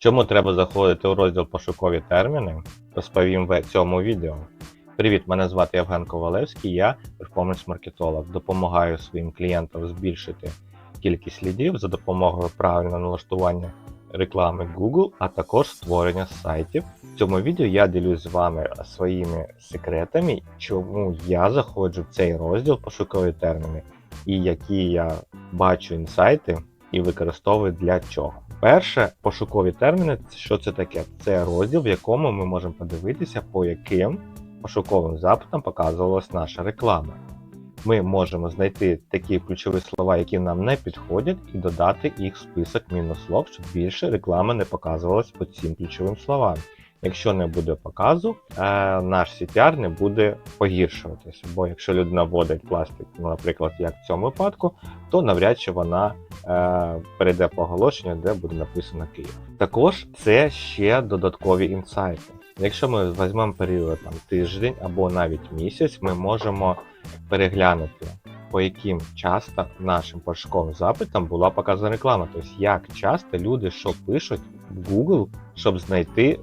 Чому треба заходити у розділ пошукові терміни, розповім в цьому відео. Привіт, мене звати Євген Ковалевський, я перформанс-маркетолог. Допомагаю своїм клієнтам збільшити кількість лідів за допомогою правильного налаштування реклами Google, а також створення сайтів. В цьому відео я ділюсь з вами своїми секретами, чому я заходжу в цей розділ пошукові терміни і які я бачу інсайти і використовую для чого. Перше, пошукові терміни, що це таке? Це розділ, в якому ми можемо подивитися, по яким пошуковим запитам показувалась наша реклама. Ми можемо знайти такі ключові слова, які нам не підходять, і додати їх в список мінус-слов, щоб більше реклами не показувалась по цим ключовим словам. Якщо не буде показу, е, наш CTR не буде погіршуватися. Бо якщо людина вводить пластик, наприклад, як в цьому випадку, то навряд чи вона перейде по оголошенню, де буде написано Київ. Також це ще додаткові інсайти. Якщо ми візьмемо період там, тиждень або навіть місяць, ми можемо переглянути, по яким часто нашим пошуковим запитам була показана реклама. Тобто, як часто люди що пишуть в Google, щоб знайти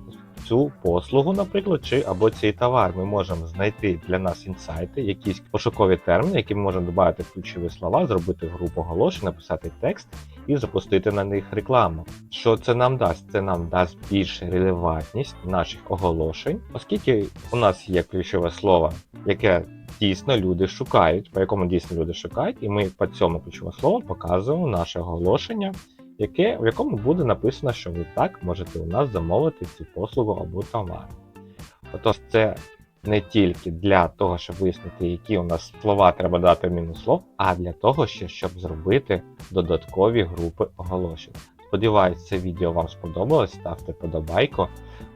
цю послугу, наприклад, чи або цей товар. Ми можемо знайти для нас інсайти, якісь пошукові терміни, які ми можемо додати в ключові слова, зробити групу оголошень, написати текст і запустити на них рекламу. Що це нам дасть? Це нам дасть більше релевантність наших оголошень, оскільки у нас є ключове слово, яке дійсно люди шукають, по якому дійсно люди шукають, і ми по цьому ключовому слову показуємо наше оголошення, яке, в якому буде написано, що ви так можете у нас замовити цю послугу або товар. Отож, це не тільки для того, щоб вияснити, які у нас слова треба дати мінус слов, а для того, щоб зробити додаткові групи оголошень. Сподіваюсь, це відео вам сподобалось. Ставте подобайку.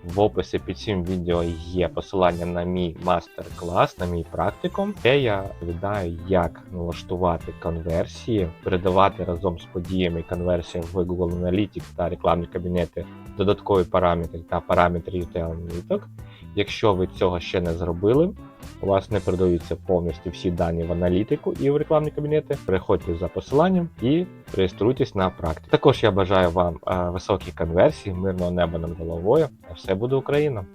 В описі під цим відео є посилання на мій мастер-клас, на мій практикум, де я відповідаю, як налаштувати конверсії, передавати разом з подіями конверсії в Google Analytics та рекламні кабінети додаткові параметри та параметри UTL ниток. Якщо ви цього ще не зробили, у вас не передаються повністю всі дані в аналітику і в рекламні кабінети. Переходьте за посиланням і реєструйтесь на практику. Також я бажаю вам е, високих конверсій, мирного неба над головою. Все буде Україна!